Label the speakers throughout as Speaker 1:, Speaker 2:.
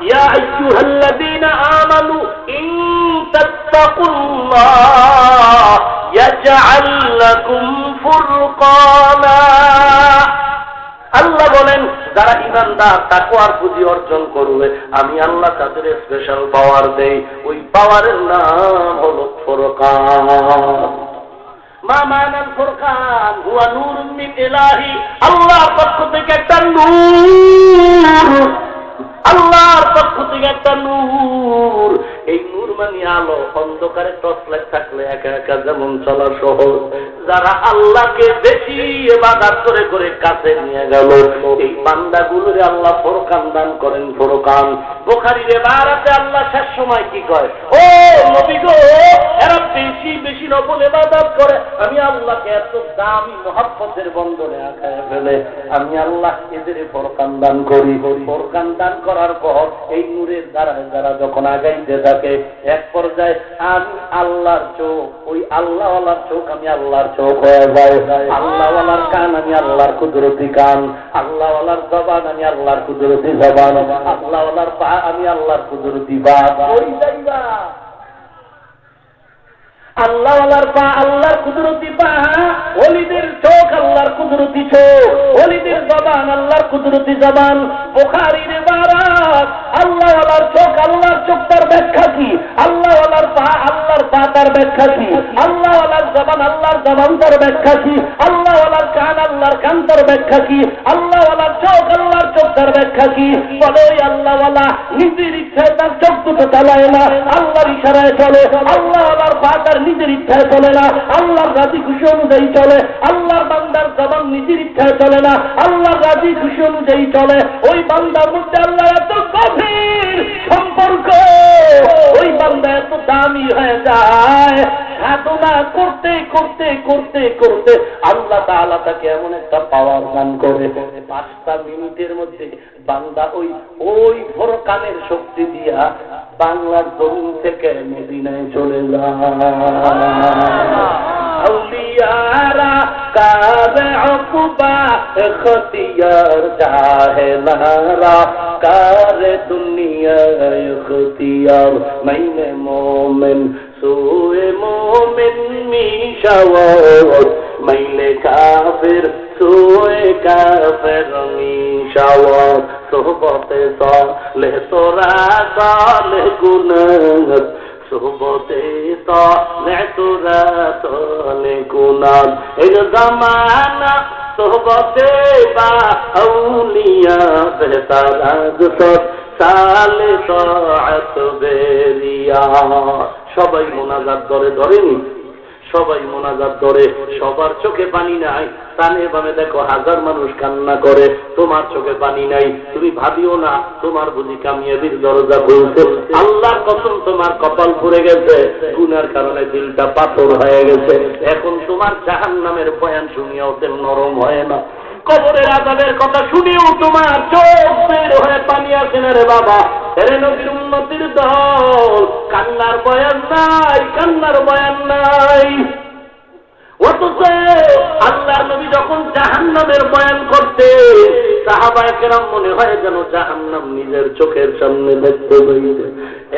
Speaker 1: ইয়া আইয়ুহাল্লাযীনা আমানু ইন তাত্তাকুল্লাহ ইয়াজআল লাকুম ফুরকানা। আল্লাহ বলেন, যারা ইমানদার তাকওয়ার পুঁজি অর্জন করবে। আমি আল্লাহ তাদের স্পেশাল পাওয়ার দেই। ওই পাওয়ারের নাম হলো ফুরকান। মা মানাল ফুরকান, হুয়া নূরুম মিন ইলাহি। পক্ষ থেকে একটা নূর আল্লাহর পক্ষ থেকে একটা নূর। এই নূর মানে আলো, অন্ধকারে টর্চ লাইট থাকলে একা একা যেমন চলা সহজ। যারা আল্লাহকে বেশি এবাদাত করে করে কাছে নিয়ে গেল, এই বান্দাগুলোরে আল্লাহ ফোরকান দান করেন, ফোরকান। বোখারির এবারাতে আল্লাহ শেষ সময় কি কয়? ও নবী গো, এরা বেশি বেশি নকল এবাদত করে। আমি আল্লাহকে এত দামি মহাব্বতের বন্ধনে আঁকায় ফেলে। আমি আল্লাহ এদের ফোরকান দান করি। ফোরকান দান করার পর এই নূরের দ্বারা যারা যখন আগাইতে থাকে, এক পর্যায়ে আমি আল্লাহর চোখ, ওই আল্লাহওয়ালার চোখ আমি আল্লাহর চোখ হয়ে যায়। আল্লাহওয়ালার কান আমি আল্লাহর কুদরতি কান। আল্লাহওয়ালার জবান আমি আল্লাহর কুদরতি জবান। আল্লাহওয়ালার পা আমি আল্লাহর কুদরতি পা ওই যাইবা? পা আল্লাহর কুদরতি পা চোখ আল্লাহর কুদরতি চোখ জবান আল্লাহর কুদরতি জবান। বোখারির বারাত আল্লাহওয়ালার চোখ আল্লাহর চোখ, তার ব্যাখ্যা কি? আল্লাহওয়ালার পা আল্লাহর পা, তার ব্যাখ্যা কি? আল্লাহওয়ালার জবান আল্লাহর জবান, তার ব্যাখ্যা কি? আল্লাহওয়ালার কান আল্লাহর কান, তার ব্যাখ্যা কি? চোখ আল্লাহর চোখ তার ব্যাখ্যা কি? বলে, ওই আল্লাহওয়ালা নিজের ইচ্ছায় তার চোখ চালায় না, আল্লাহর ইশারায় চলে আল্লাহওয়ালার পা তার নিজের ইচ্ছায় চলে না, আল্লাহর রাজি খুশি অনুযায়ী চলে, আল্লাহর বান্দার জবান নিজের ইচ্ছায় চলে না, আল্লাহর রাজি খুশি অনুযায়ী চলে, ওই বান্দার মধ্যে আল্লাহ এত গভীর সম্পর্ক, ওই বান্দা এত দামি হয়ে যায় সাধনা করতে করতে করতে করতে আল্লাহ তাআলা তাকে এমন একটা পাওয়ার দান করে। পাঁচটা মিনিটের মধ্যে বান্দা ওই ওই ভোরকানের শক্তি দিয়া বাংলার জমিন থেকে মদিনায় চলে যায়। আউলিয়ারা মোমেন সোয়ে মোমেন মিশাওয়াত মাইলে কাফির সোয়ে কাফির মিশাওয়াত সোহবতে সালে তোরা সালে গুনাহ সোহবতে সালে তোরা সালে গুনাহ এই জামানা সোহবতে বা আউলিয়া বেতারাজ সব সালে সাআত বেরিয়া। সবাই মোনাজাত ধরে ধরেনি। সবাই মোনাজাত ধরে, সবার চোখে পানি নাই। কানে বামে দেখো হাজার মানুষ কান্না করে, তোমার চোখে পানি নাই। তুমি ভাবিও না, তোমার বুঝি কামিয়াবির দরজা খুলছে। আল্লাহর কসম তোমার কপাল পড়ে গেছে। গুনার কারণে দিলটা পাথর হয়ে গেছে। এখন তোমার জাহান নামের বয়ান শুনিয়াও তেল নরম হয় না। কবরের আজাবের কথা শুনেও তোমার চোখ বের হয়ে পানি আসে না রে বাবা। এরে নবীর উন্নতির দল, কান্নার বয়ান নাই, কান্নার বয়ান নাই। অথচ আল্লাহ নবী যখন জাহান্নামের বয়ান করতে, সাহাবায় কেরাম মনে হয় যেন জাহান্নাম নিজের চোখের সামনে দেখতে পাইছে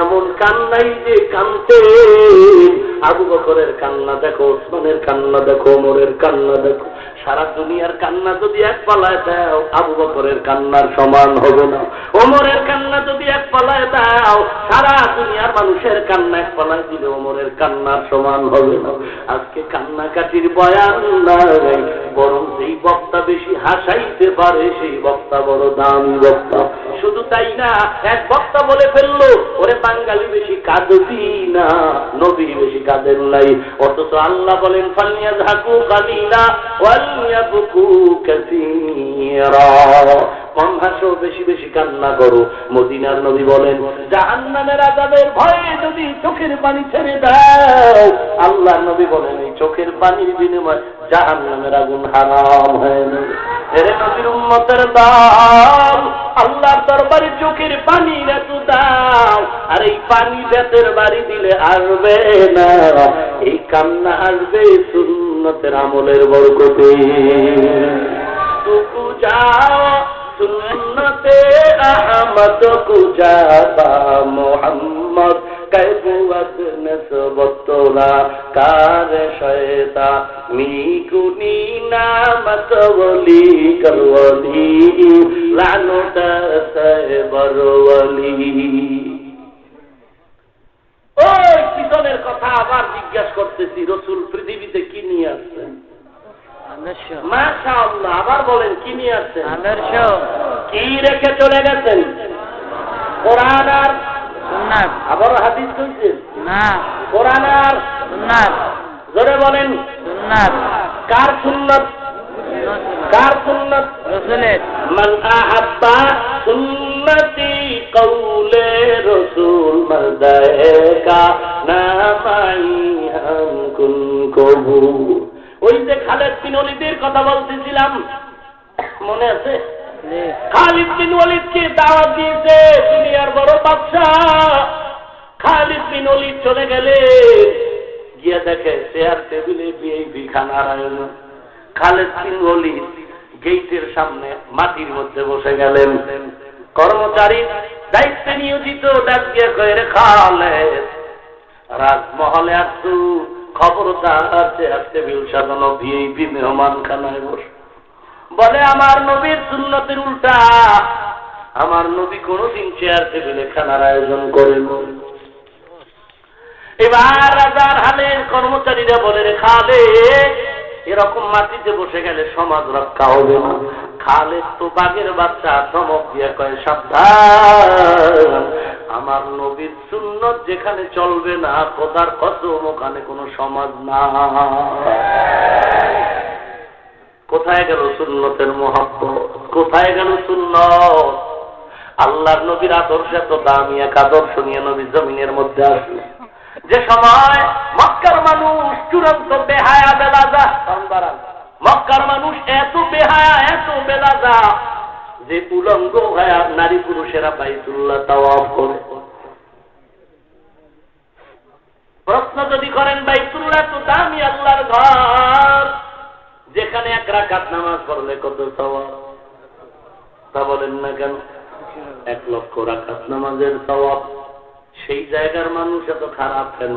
Speaker 1: এমন কান্নাই যে কানতে। আবু বকরের কান্না দেখো, ওসমানের কান্না দেখো মোরের কান্না দেখো। সারা দুনিয়ার কান্না যদি এক পালায় দাও, আবু বকরের কান্নার সমান হবে না। ওমরের কান্না যদি এক পালায় দাও, সারা দুনিয়ার মানুষের কান্না এক পালায় দিলে ওমরের কান্নার সমান হবে না। আজকে কান্নাকাটির বয়ান নাই, বরং যেই বক্তা বেশি হাসাইতে পারে, সেই বক্তা বড় দামি বক্তা। শুধু তাই না, এক বক্তা বলে ফেলল, ওরে বাঙালি বেশি কাঁদবি না, নবী বেশি কাঁদেন নাই। অথচ আল্লাহ বলেন ফালিয়া ঝাঁকু কালিনা يبكوا كثيرا. কম হাসো বেশি বেশি কান্না করো। মদিনার নবী বলেন, জাহান্নামের আজাবের ভয়ে যদি চোখের পানি ছেড়ে দাও। আল্লাহ নবী বলেন, এই চোখের পানির বিনিময় জাহান্নামের আগুন হারাম হয়ে আল্লাহর দরবারে চোখের পানি এত দাও। আর এই পানি বেতের বাড়ি দিলে আসবে না। এই কান্না আসবে সুন্নতের আমলের বরকতে। টুকু যাও সুন্নতে আহমদ কুজাবা মোহাম্মদ কৈবুয়ত নসবতলা কার শয়তা মিকুনি নামত বলি করলি লানত বরলি ওই পিছনের কথা আবার জিজ্ঞাসা করতেছি, রসুল পৃথিবীতে কি নিয়ে আসছেন? মাশাআল্লাহ আবার বলেন কি নিয়ে আসছেন কি রেখে চলে গেছেন? কোরআন আর
Speaker 2: সুন্নাত।
Speaker 1: আবার হাদিস কইছেন
Speaker 2: না।
Speaker 1: কোরআন আর
Speaker 2: সুন্নাত।
Speaker 1: জোরে বলেন।
Speaker 2: সুন্নাত।
Speaker 1: কার সুন্নাত? কার সুন্নাত?
Speaker 2: রাসূলের।
Speaker 1: মান আহাব্বা সুন্নতি কওলে রাসূল মরদায়ে কা নামাই হাম কুন কবুল। ওই যে খালেদ বিন ওলিদের কথা বলতেছিলাম মনে আছে? খালিদ বিন ওলিদকে দাওয়াত দিয়েছে দুনিয়ার বড় বাদশাহ। খালিদ বিন ওলিদ চলে গেলে গিয়ে দেখে চেয়ার টেবিলে বিএপি খানার আয়োজন। খালেদ বিন ওলিদ গেইটের সামনে মাটির মধ্যে বসে গেলেন। কর্মচারী দায়িত্বে নিয়োজিত ডাক দিয়ে কয়ে খালেদ রাজমহলে আসতু সাজানো ভিআইপি বলে, আমার নবীর সুন্নতের উল্টা। আমার নবী কোনদিন চেয়ার টেবিলে খানার আয়োজন করেন এবার রাজার হালের কর্মচারীরা বলে, রে খালে এরকম মাটিতে বসে গেলে সমাজ রক্ষা হবে না। খালে তো বাঘের বাচ্চা, ধমক দিয়ে কয়, সাবধান। আমার নবীর সুন্নত যেখানে চলবে না, খোদার কসম, ওখানে কোনো সমাজ না। কোথায় গেল সুন্নতের মহব্বত? কোথায় গেল সুন্নত? আল্লাহর নবীর আদর্শ এত দামি, এক আদর্শ নিয়ে নবী জমিনের মধ্যে আসলো। যে সময় মক্কার মানুষ চূড়ান্ত বেহায়া বেলাজা মক্কার মানুষ এত বেহায়া, এত বেলাজা যে উলঙ্গ ভায়া নারী পুরুষেরা বাইতুল্লাহ তাওয়াফ করে। প্রশ্ন যদি করেন, বাইতুল্লাহ তো দামি আল্লাহর ঘর। যেখানে এক রাকাত নামাজ পড়লে কত সওয়াব? তা বলেন না কেন? এক লক্ষ রাকাত নামাজের সওয়াব। সেই জায়গার মানুষ এত খারাপ কেন?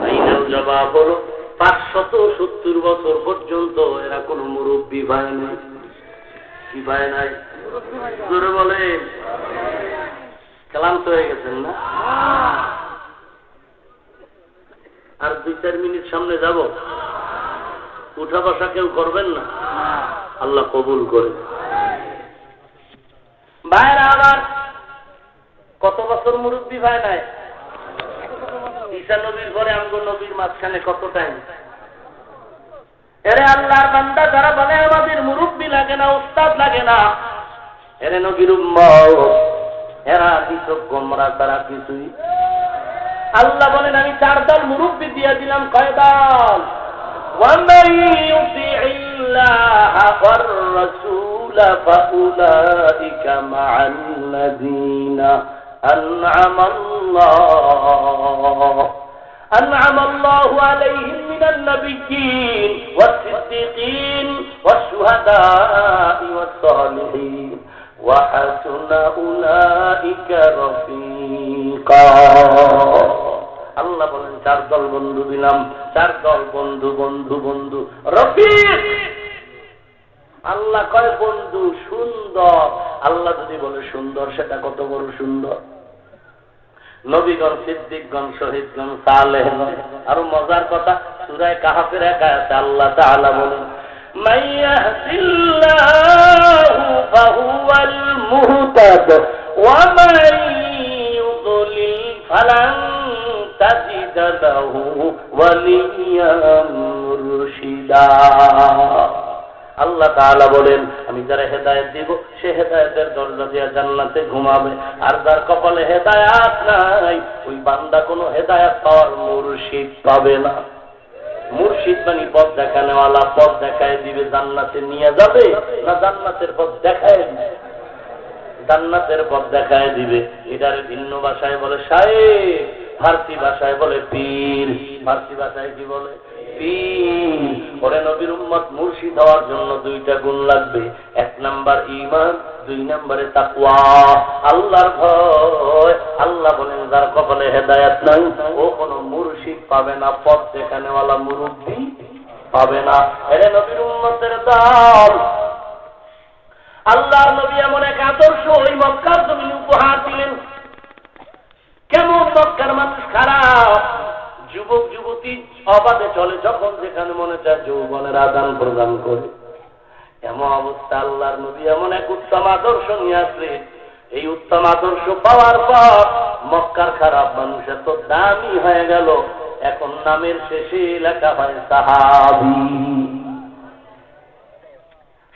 Speaker 1: ফাইনাল জবাব হলো, পাঁচশত সত্তর বছর পর্যন্ত এরা কোন মুরব্বী পায় নাই। কি পায় নাই? জোরে বলে ক্লান্ত হয়ে গেছেন না? আর দুই চার মিনিট সামনে যাব। উঠা বসা কেউ করবেন না? আল্লাহ কবুল করে। ভাইরা আমার কত বছর মুরব্বী ভাই নাই ঈশা নবীর পরে আমগো নবীর মাঝখানে কত টাইম এরে আল্লাহর বান্দা যারা বলে আমাদের মুরব্বী লাগে না উস্তাদ লাগে না এরে নবীর উম্মত এরা কিছু গোমরা তারা কিছুই আল্লাহ বলেন আমি চার দল মুরব্বী দিয়ে দিলাম কয় দল ومن يطع الله والرسول فأولئك مع الذين أنعم الله أنعم الله عليهم من النبيين والصديقين والشهداء والصالحين وحسن أولئك رفيقا আল্লাহ বলেন চার দল বন্ধু দিলাম চার দল বন্ধু বন্ধু বন্ধু রফিক আল্লাহ কয় বন্ধু সুন্দর আল্লাহ যদি বলে সুন্দর সেটা কত বড় সুন্দর নবীগণ, সিদ্দিকগণ, শহীদগণ, সালেহগণ। আরও মজার কথা, সুরায় কাহাফের একা আছে আল্লাহ তাআলা বলেন من আল্লাহ তাআলা বলেন, আমি যারা হেদায়েত দিব, সে হেদায়েতের দরজা দিয়ে জান্নাতে ঘুমাবে। আর যার কপালে হেদায়াত নাই, ওই বান্দা কোনো হেদায়াত পাওয়ার মুর্শিদ পাবে না। মুর্শিদ মানে পথ দেখানেওয়ালা, পথ দেখায় দিবে, জান্নাতে নিয়ে যাবে না জান্নাতের পথ দেখায় দিবে? জান্নাতের পথ দেখায় দিবে। এটার ভিন্ন ভাষায় বলে সাহেব, ফার্সি ভাষায় বলে পীর। ফার্সি ভাষায় কি বলে? পীর। ওরে নবীর উম্মত মুর্শিদ হওয়ার জন্য দুইটা গুণ লাগবে। এক নাম্বার ইমান দুই নম্বরে তাকুয়া আল্লাহর ভয়। আল্লাহ বলেন, যার কপালে হেদায়াত নাই, ও কোনো মুর্শিদ পাবে না, পথ দেখানেওয়ালা মুরব্বী পাবে না। এরে নবীর উম্মতের দল। আল্লাহর নবী এমন এক আদর্শ ওই মক্কার জমিন উপহার দিলেন। কেমন মক্কার মানুষ খারাপ। যুবক, যুবতী অবাধে চলে যখন যেখানে মনে চায় যৌবনের আদান প্রদান করে। এমন অবস্থা আল্লাহর নবী, এমন এক উত্তম আদর্শ নিয়ে আসলেন এই উত্তম আদর্শ পাওয়ার পর মক্কার খারাপ মানুষ এত দামি হয়ে গেল। এখন নামের শেষে লেখা হয় সাহাবি।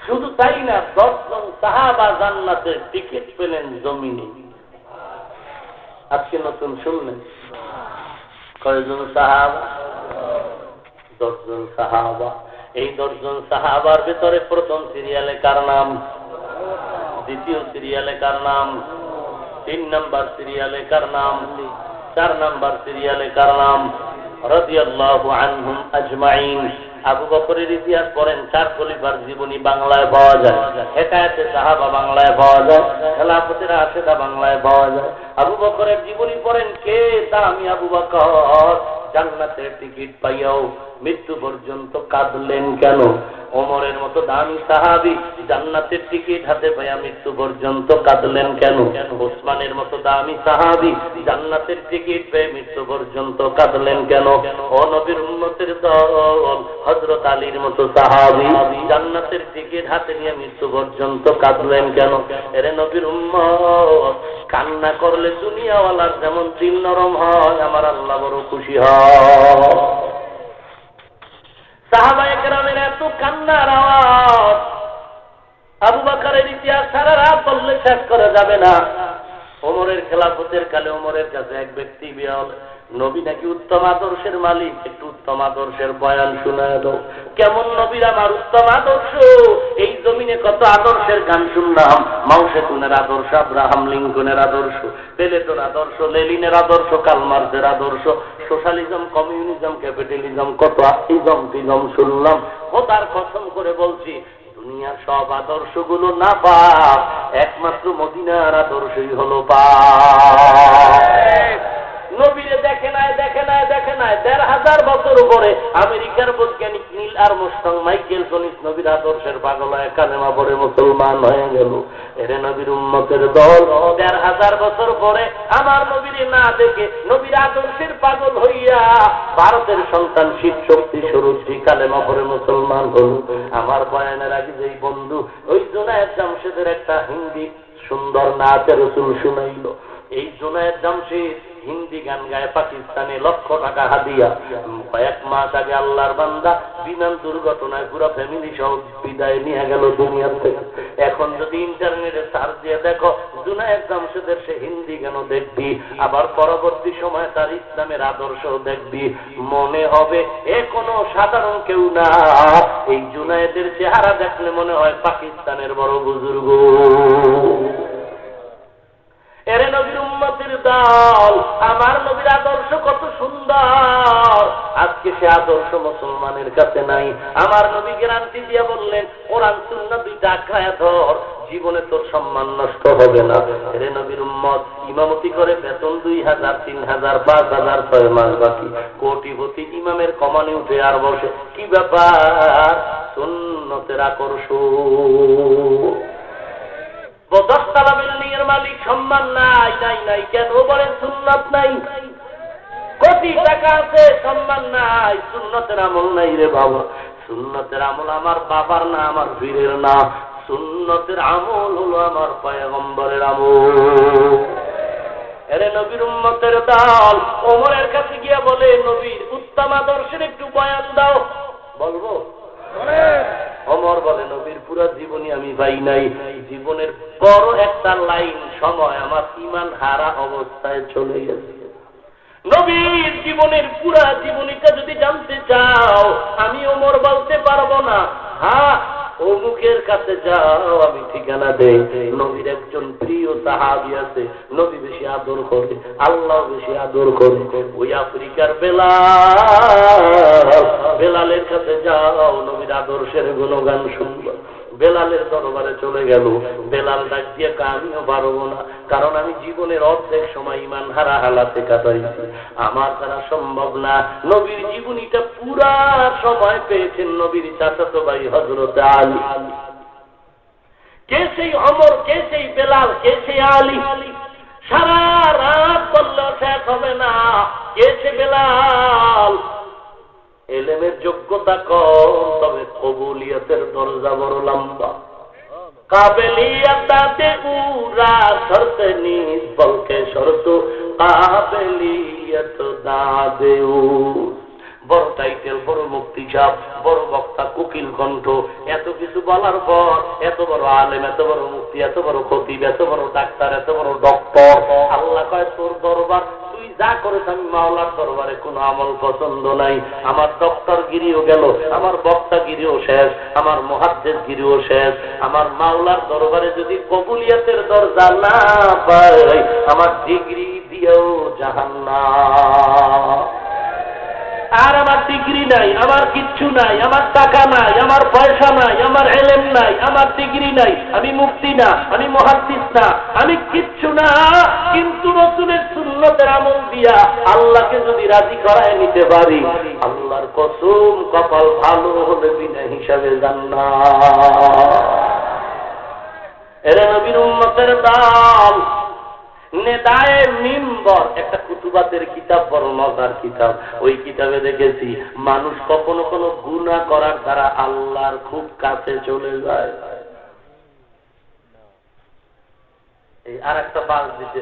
Speaker 1: শুধু তাই না, দশজন সাহাবা জান্নাতের টিকিট পেলেন জমিনে। আজকে নতুন শুনলেন? কয়জন সাহাবা? দশজন সাহাবা। এই দশজন সাহাবার ভিতরে প্রথম সিরিয়ালে কার নাম? দ্বিতীয় সিরিয়ালে কার নাম? তিন নাম্বার সিরিয়ালে কার নাম? চার নাম্বার সিরিয়ালে কার নাম? রাদিয়াল্লাহু আনহুম আজমাইন। আবু বকরের ইতিহাস পড়েন, চার খলিফার জীবনী বাংলায় পাওয়া যায়। হেকায়তে সাহাবা বাংলায় পাওয়া যায়, খেলাফতের আশেদা বাংলায় পাওয়া যায়। আবু বকরের জীবনী পড়েন, কে? তা আমি আবু বকর। জান্নাতের টিকিট পাইয়াও মৃত্যু পর্যন্ত কাঁদলেন কেন? ওমরের মতো দামি সাহাবি জান্নাতের টিকিট হাতে পাইয়া মৃত্যু পর্যন্ত কাঁদলেন কেন? ওসমানের মতো দামি সাহাবি জান্নাতের টিকিট পেয়ে মৃত্যু পর্যন্ত কাঁদলেন কেন? ও উন্নতির দল হজরত আলীর মতো সাহাবি জান্নাতের টিকিট হাতে নিয়ে মৃত্যু পর্যন্ত কাঁদলেন কেন? এরে নবীর উম্মত, কান্না করলে দুনিয়াওয়ালার যেমন দিল নরম হয়, আমার আল্লাহ বড় খুশি হয়। সাহাবায়ে কেরামের এত কান্নার আওয়াজ আবু বাকারের ইতিহাস সারা রাত বললে শেষ করা যাবে না। ওমরের খেলাফতের কালে ওমরের কাছে এক ব্যক্তি বিয়ল নবী নাকি উত্তম আদর্শের মালিক? একটু উত্তম আদর্শের বয়ান শোনায় দাও। কেমন নবীর আমার উত্তম আদর্শ? এই জমিনে কত আদর্শের গান শুনলাম। মাউসেকুনের আদর্শ, আব্রাহাম লিঙ্কনের আদর্শ পেলেটোর আদর্শ, লেলিনের আদর্শ, কালমার্সের আদর্শ, সোশ্যালিজম, কমিউনিজম, ক্যাপিটালিজম, কত ইজম টিজম শুনলাম। খোদার কসম করে বলছি দুনিয়ার সব আদর্শগুলো না পাপ একমাত্র মদিনার আদর্শই হলো পাপ নবীরে দেখে না নাই, দেড় হাজার বছর পরে আমেরিকার বৈজ্ঞানিক নীল আর মোস্টং মাইকেল সনিস নবীর আদর্শের পাগলায় কালেমা পরে মুসলমান হয়ে গেল। এরে নবীর উন্মতের দল দেড় হাজার বছর পরে আমার নবীরে না দেখে নবীর আদর্শের পাগল হইয়া ভারতের সন্তান শিব শক্তি সরুদ্রি কালেমা পরে মুসলমান হল। আমার বয়ানের আগে যেই বন্ধু, ওই জোনায়ের জামশেদের একটা হিন্দি সুন্দর নাচের রসুল শুনাইল। এই জোনায়ের জামশেদ, হিন্দি গান গায় পাকিস্তানে লক্ষ টাকা হাদিয়া। কয়েক মাস আগে আল্লাহর বান্দা বিমান দুর্ঘটনায় পুরো ফ্যামিলি সহ বিদায় নিয়ে গেল দুনিয়ার থেকে। এখন যদি ইন্টারনেটে সার্চ দিয়ে দেখো, জুনায়েদ জামশেদের সে হিন্দি গান দেখবি, আবার পরবর্তী সময় তার ইসলামের আদর্শ দেখবি। মনে হবে এ কোনো সাধারণ কেউ না। এই জুনায়েদের চেহারা দেখলে মনে হয় পাকিস্তানের বড় বুজুর্গ। এরে নবীর উম্মতির দল, আমার নবীর আদর্শ কত সুন্দর। আজকে সে আদর্শ মুসলমানের কাছে নাই। আমার নবী গ্যারান্টি দিয়ে বললেন, কোরআন শূন্য দুইটা আঁকড়ায় ধর, জীবনে তোর সম্মান নষ্ট হবে না। এরে নবীর উম্মত, ইমামতি করে বেতন দুই হাজার, তিন হাজার, পাঁচ হাজার, ছয় মাস বাকি। কোটিপতি ইমামের কমানে উঠে আর বসে, কি ব্যাপার? সুন্নতের আকর্ষণ। দশতলা মালিক সম্মান নাই নাই নাই, কেন বলেন সুন্নত নাই? কোটি টাকা আছে, সম্মান নাই, সুন্নতের আমল নাই রে বাবা। সুন্নতের আমল আমার বাবার না, আমার বীরের না। সুন্নতের আমল হলো আমার পয়গম্বরের আমল। এরে নবীর উম্মতের দল, ওমরের কাছে গিয়া বলে, নবীর উত্তম আদর্শের একটু বয়ান দাও। বলব? অমর বলে, নবীর পুরো জীবনী আমি পাই নাই। জীবনের বড় একটা লাইন, সময় আমার ইমান হারা অবস্থায় চলে গেছে। নবীর জীবনের পুরা জীবনীটা যদি জানতে চাও, আমি ওমর বলতে পারব না। হ্যাঁ অমুকের কাছে যাও, আমি ঠিকানা দেই। নবীর একজন প্রিয় সাহাবি আছে, নবী বেশি আদর করে, আল্লাহ বেশি আদর করে। ওই আফ্রিকার বেলাল, বেলালের কাছে যাও, নবীর আদর্শের গুণগান শুনব। বেলালের দরবারে চলে গেল। বেলাল ডাক দিয়ে আমিও পারব না, কারণ আমি জীবনের অর্ধেক সময় ইমান হারা হালাতে কাটাইছি আমার দ্বারা সম্ভব না। নবীর জীবনীটা পুরা সময় পেয়েছেন নবীর চাচাতো ভাই হজরত আলী। কে সেই অমর, কে সেই বেলাল, কে সেই আলী? সারা রাত বললেও শেষ হবে না। কে সে বেলাল? এলেমের যোগ্যতা কম, তবে কবুলিয়তের দরজা বড় লম্বা। এত কিছু বলার এত বড় আলেম, এত বড় মুক্তি, এত বড় খতিব, এত বড় ডাক্তার, এত বড় ডক্টর। আল্লাহ কয়, তোর দরবার যা করেছে আমি মাওলার দরবারে কোনো আমল পছন্দ নাই। আমার দপ্তর গিরিও গেল, আমার বক্তা গিরিও শেষ, আমার মহাদ্দের গিরিও শেষ। আমার মাওলার দরবারে যদি কবুলিয়াতের দরজা না পাই আমার ডিগ্রি দিয়েও জাহান্না আর আমার ডিগ্রি নাই, আমার কিচ্ছু নাই, আমার টাকা নাই, আমার পয়সা নাই, আমার এলেম নাই, আমার ডিগ্রি নাই, আমি মুক্তি না, আমি মহাদ্দিস না, আমি কিচ্ছু না। কিন্তু নতুনের সুন্নতের আমল দিয়া আল্লাহকে যদি রাজি করায় নিতে পারি, আল্লাহর কসম, কপাল ভালো হলে বিনা হিসাবে জান্না এরা নবীর উম্মতের দাম নেদায়ে মিম্বর, একটা কুতুবাতের কিতাব, বড় মজার কিতাব। ওই কিতাবে দেখেছি, মানুষ কখনো কোনো গুণা করার দ্বারা আল্লাহর খুব কাছে চলে যায়। আর একটা বাস দিতে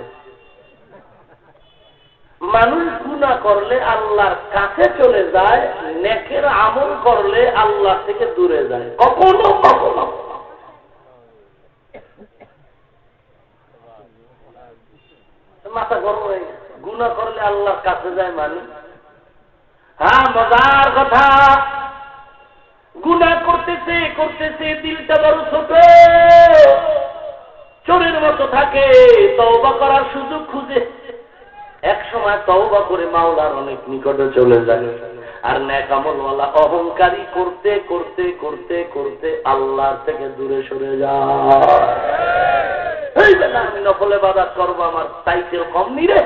Speaker 1: মানুষ গুণা করলে আল্লাহর কাছে চলে যায়, নেকের আমল করলে আল্লাহ থেকে দূরে যায়। কখনো কখনো মাথা গরম হয়ে গেছে গুণা করলে আল্লাহর কাছে যায় মানুষ হ্যাঁ মজার কথা। গুণা করতেছে করতেছে, দিলটা বড় ছোট। চোরের মতো থাকে, তওবা করার সুযোগ খুঁজে। এক সময় তওবা করে মাওলার অনেক নিকটে চলে যায়। আর ন্যাকামলওয়ালা অহংকারী করতে করতে করতে করতে আল্লাহর থেকে দূরে সরে যায়। এই বেলা আমি নকলে বাজার করব আমার টাইটেল কম নিরে?